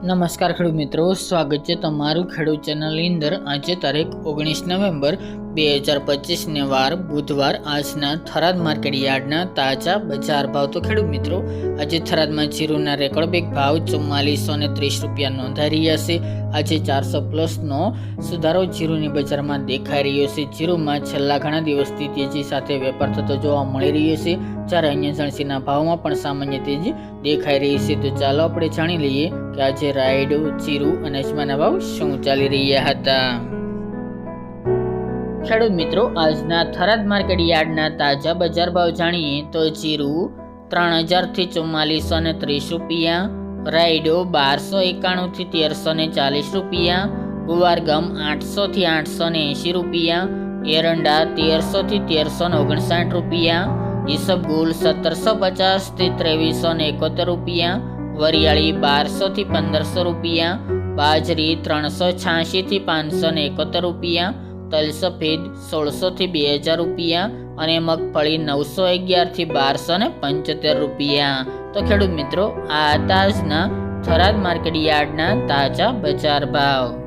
નમસ્કાર ખેડૂત મિત્રો સ્વાગત છે તમારું ખેડૂત ચેનલની અંદર. આજે તારીખ ઓગણીસ નવેમ્બર બે હજાર પચીસને વાર બુધવાર આજના થરાદ માર્કેટ યાર્ડના તાજા બજાર ભાવ તો ખેડૂત મિત્રો, આજે થરાદમાં જીરુના રેકોર્ડ બેક ભાવ ચુમ્માલીસો ને ત્રીસ રૂપિયા નોંધાઈ રહ્યા છે. આજે ચારસો પ્લસનો સુધારો જીરુની બજારમાં દેખાઈ રહ્યો છે. જીરુમાં છેલ્લા ઘણા દિવસથી તેજી સાથે વેપાર થતો જોવા મળી રહ્યો છે. જ્યારે અન્ય જણસીના ભાવમાં પણ સામાન્ય તેજી દેખાઈ રહી છે. તો ચાલો આપણે જાણી લઈએ કે આજે રાયડો, જીરું અને અજમાના ભાવ શું ચાલી રહ્યા હતા. ખેડૂત મિત્રો, આજના થરાદ માર્કેટ યાર્ડના તાજા બજાર ભાવ જાણીએ તો જીરું ત્રણ હજારથી ચુમ્માલીસો ને ત્રીસ રૂપિયા, રાયડો બારસો એકાણુંથી તેરસો ને ચાલીસ રૂપિયા ગુવારગમ આઠસોથી આઠસો ને એંશી રૂપિયા, એરંડા તેરસોથી તેરસો ને ઓગણસાઠ રૂપિયા ઈસબગુલ સત્તરસો પચાસથી ત્રેવીસો ને એકોતેર રૂપિયા, વરિયાળી બારસોથી પંદરસો રૂપિયા, બાજરી ત્રણસો છ્યાસીથી પાંચસો ને એકોતેર રૂપિયા તલ સફેદ સોળસોથી બે હજાર રૂપિયા અને મગફળી નવસો અગિયારથી બારસો ને પંચોતેર રૂપિયા. તો ખેડૂત મિત્રો, આ તાજના થરાદ માર્કેટ યાર્ડના તાજા બજાર ભાવ.